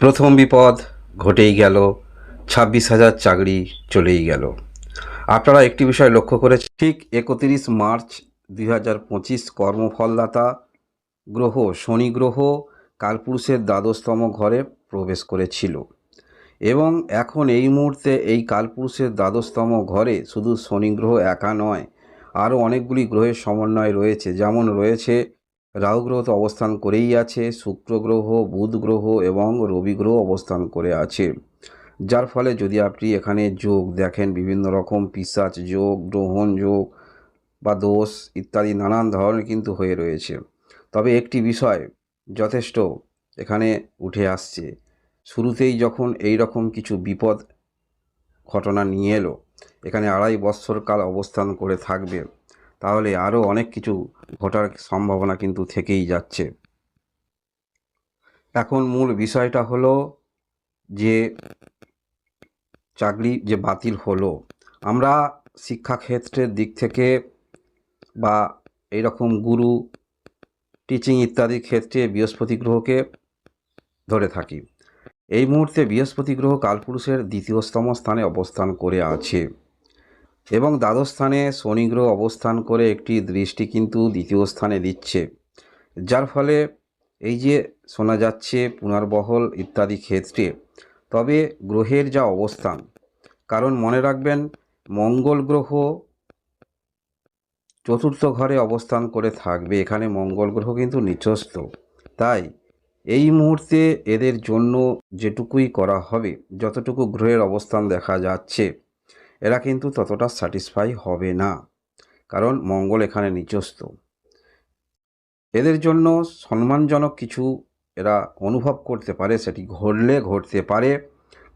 প্রথম বিপদ ঘটেই গেল, ছাব্বিশ হাজার চাকরি চলেই গেল। আপনারা একটি বিষয় লক্ষ্য করে ঠিক একত্রিশ মার্চ দুই হাজার পঁচিশ কর্মফলদাতা গ্রহ শনি গ্রহ কালপুরুষের দ্বাদশতম ঘরে প্রবেশ করেছিল। এবং এখন এই মুহূর্তে এই কালপুরুষের দ্বাদশতম ঘরে শুধু শনি গ্রহ একা নয়, আরও অনেকগুলি গ্রহের সমন্বয় রয়েছে। যেমন রয়েছে রাহু গ্রহ তো অবস্থান করেই আছে, শুক্র গ্রহ, বুধ গ্রহ এবং রবি গ্রহ অবস্থান করে আছে। যার ফলে যদি আপনি এখানে যোগ দেখেন, বিভিন্ন রকম পিসাচ যোগ, গ্রহণ যোগ বা দোষ ইত্যাদি নানান ধরনের কিন্তু হয়ে রয়েছে। তবে একটি বিষয় যথেষ্ট এখানে উঠে আসছে। শুরুতেই যখন এই রকম কিছু বিপদ ঘটনা নিয়ে এলো, এখানে আড়াই বৎসর কাল অবস্থান করে থাকবে। তাহলে আরও অনেক কিছু ঘটার সম্ভাবনা কিন্তু থেকেই যাচ্ছে। এখন মূল বিষয়টা হলো যে চাকরি যে বাতিল হলো, আমরা শিক্ষাক্ষেত্রের দিক থেকে বা এইরকম গুরু টিচিং ইত্যাদি ক্ষেত্রে বৃহস্পতি গ্রহকে ধরে থাকি। এই মুহূর্তে বৃহস্পতি গ্রহ কালপুরুষের দ্বিতীয়তম স্থানে অবস্থান করে আছে। এবং দ্বাদশ স্থানে শনি গ্রহ অবস্থান করে একটি দৃষ্টি কিন্তু দ্বিতীয় স্থানে দিচ্ছে। যার ফলে এই যে শোনা যাচ্ছে পুনর্বহল ইত্যাদি ক্ষেত্রে, তবে গ্রহের যা অবস্থান, কারণ মনে রাখবেন মঙ্গল গ্রহ চতুর্থ ঘরে অবস্থান করে থাকবে, এখানে মঙ্গল গ্রহ কিন্তু নিচস্থ। তাই এই মুহূর্তে এদের জন্য যেটুকুই করা হবে, যতটুকু গ্রহের অবস্থান দেখা যাচ্ছে এরা কিন্তু ততটা স্যাটিসফাই হবে না, কারণ মঙ্গল এখানে নিচস্থ এদের জন্য সম্মানজনক কিছু এরা অনুভব করতে পারে, সেটি ঘটলে ঘটতে পারে।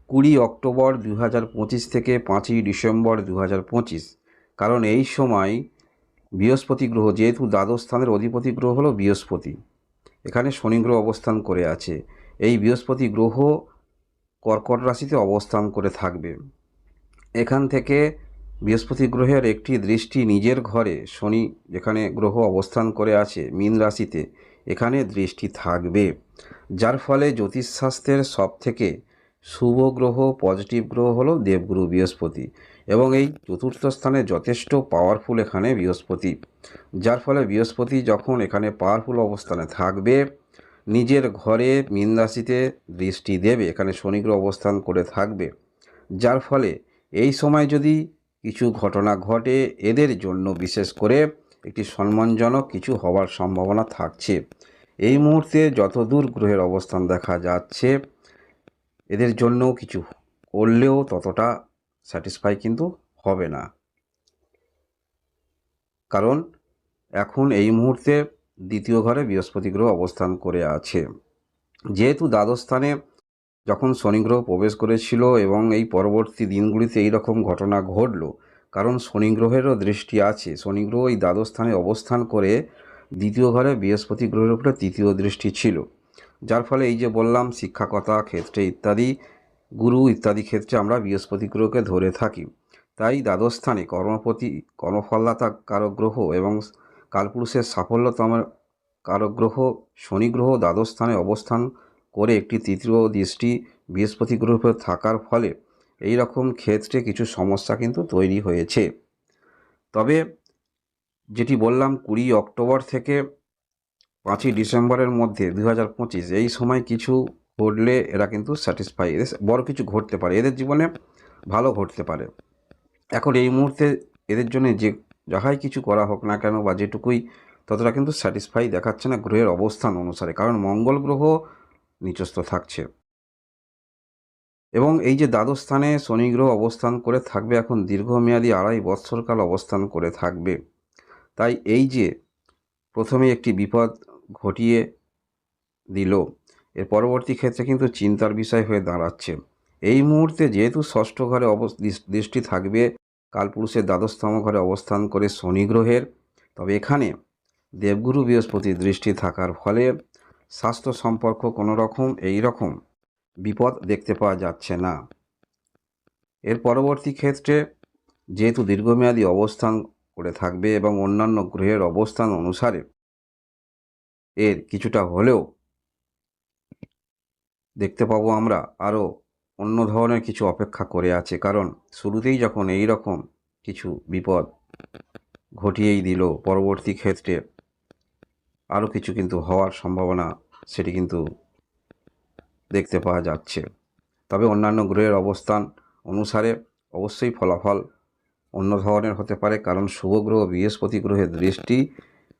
কুড়ি অক্টোবর দু হাজার পঁচিশ থেকে পাঁচই ডিসেম্বর দু হাজার পঁচিশ, কারণ এই সময় বৃহস্পতি গ্রহ, যেহেতু দ্বাদশ স্থানের অধিপতি গ্রহ হলো বৃহস্পতি, এখানে শনি গ্রহ অবস্থান করে আছে। এই বৃহস্পতি গ্রহ কর্কট রাশিতে অবস্থান করে থাকবে। এখান থেকে বৃহস্পতি গ্রহের একটি দৃষ্টি নিজের ঘরে, শনি যেখানে গ্রহ অবস্থান করে আছে, মীন রাশিতে, এখানে দৃষ্টি থাকবে। যার ফলে জ্যোতিষশাস্ত্রের সব থেকে শুভ গ্রহ, পজিটিভ গ্রহ হলো দেবগুরু বৃহস্পতি এবং এই চতুর্থ স্থানে যথেষ্ট পাওয়ারফুল এখানে বৃহস্পতি। যার ফলে বৃহস্পতি যখন এখানে পাওয়ারফুল অবস্থানে থাকবে, নিজের ঘরে মীন রাশিতে দৃষ্টি দেবে, এখানে শনি গ্রহ অবস্থান করে থাকবে। যার ফলে এই সময় যদি কিছু ঘটনা ঘটে, এদের জন্য বিশেষ করে একটি সম্মানজনক কিছু হওয়ার সম্ভাবনা থাকছে। এই মুহূর্তে যতদূর গ্রহের অবস্থান দেখা যাচ্ছে, এদের জন্যও কিছু করলেও ততটা স্যাটিসফাই কিন্তু হবে না। কারণ এখন এই মুহূর্তে দ্বিতীয় ঘরে বৃহস্পতি গ্রহ অবস্থান করে আছে। যেহেতু দ্বাদশ স্থানে যখন শনি গ্রহ প্রবেশ করেছিল এবং এই পরবর্তী দিনগুলিতে এই রকম ঘটনা ঘটলো, কারণ শনি গ্রহেরও দৃষ্টি আছে। শনি গ্রহ এই দ্বাদশ স্থানে অবস্থান করে দ্বিতীয় ঘরে বৃহস্পতি গ্রহের উপরে তৃতীয় দৃষ্টি ছিল, যার ফলে এই যে বললাম, শিক্ষাকতা ক্ষেত্রে ইত্যাদি, গুরু ইত্যাদি ক্ষেত্রে আমরা বৃহস্পতি গ্রহকে ধরে থাকি। তাই দ্বাদশ স্থানে কর্মপতি কর্মফলদাতা কারক গ্রহ এবং কালপুরুষের সাফল্যতম কারক গ্রহ শনি গ্রহ দ্বাদশ স্থানে অবস্থান করে একটি তৃতীয় দৃষ্টি বৃহস্পতি উপর থাকার ফলে এই রকম ক্ষেত্রে কিছু সমস্যা কিন্তু তৈরি হয়েছে। তবে যেটি বললাম কুড়ি অক্টোবর থেকে পাঁচই ডিসেম্বরের মধ্যে দু হাজার পঁচিশ, এই সময় কিছু ঘটলে এরা কিন্তু স্যাটিসফাই এদের বড় কিছু ঘটতে পারে, এদের জীবনে ভালো ঘটতে পারে। এখন এই মুহূর্তে এদের জন্য যে যাহাই কিছু করা হোক না কেন বা যেটুকুই, ততটা কিন্তু স্যাটিসফাই দেখাচ্ছে না গ্রহের অবস্থান অনুসারে। কারণ মঙ্গল গ্রহ নিচস্থ থাকছে। এবং এই যে দ্বাদশ স্থানে শনি গ্রহ অবস্থান করে থাকবে, এখন দীর্ঘমেয়াদী আড়াই বৎসরকাল অবস্থান করে থাকবে। তাই এই যে প্রথমে একটি বিপদ ঘটিয়ে দিল, এর পরবর্তী ক্ষেত্রে কিন্তু চিন্তার বিষয় হয়ে দাঁড়াচ্ছে। এই মুহূর্তে যেহেতু ষষ্ঠ ঘরে দৃষ্টি থাকবে কালপুরুষের দ্বাদশতম ঘরে অবস্থান করে শনি গ্রহের, তবে এখানে দেবগুরু বৃহস্পতির দৃষ্টি থাকার ফলে স্বাস্থ্য সম্পর্ক কোনো রকম এই রকম বিপদ দেখতে পাওয়া যাচ্ছে না। এর পরবর্তী ক্ষেত্রে যেহেতু দীর্ঘমেয়াদী অবস্থান করে থাকবে এবং অন্যান্য গ্রহের অবস্থান অনুসারে এর কিছুটা হলেও দেখতে পাবো আমরা আরও অন্য ধরনের কিছু অপেক্ষা করে আছে। কারণ শুরুতেই যখন এই রকম কিছু বিপদ ঘটিয়েই দিল, পরবর্তী ক্ষেত্রে আরও কিছু কিন্তু হওয়ার সম্ভাবনা সেটি কিন্তু দেখতে পাওয়া যাচ্ছে। তবে অন্যান্য গ্রহের অবস্থান অনুসারে অবশ্যই ফলাফল অন্য ধরনের হতে পারে, কারণ শুভ গ্রহ বৃহস্পতি গ্রহের দৃষ্টি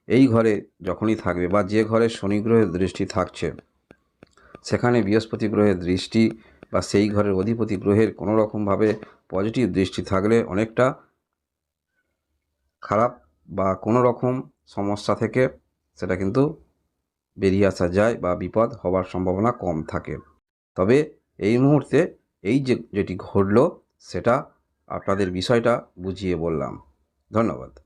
এই ঘরে যখনই থাকবে বা যে ঘরে শনি গ্রহের দৃষ্টি থাকছে, সেখানে বৃহস্পতি গ্রহের দৃষ্টি বা সেই ঘরের অধিপতি গ্রহের কোনো রকমভাবে পজিটিভ দৃষ্টি থাকলে অনেকটা খারাপ বা কোনো রকম সমস্যা থেকে সেটা কিন্তু বেরিয়ে আসা যায় বা বিপদ হওয়ার সম্ভাবনা কম থাকে। তবে এই মুহূর্তে এই যে, যেটি ঘটল, সেটা আপনাদের বিষয়টা বুঝিয়ে বললাম। ধন্যবাদ।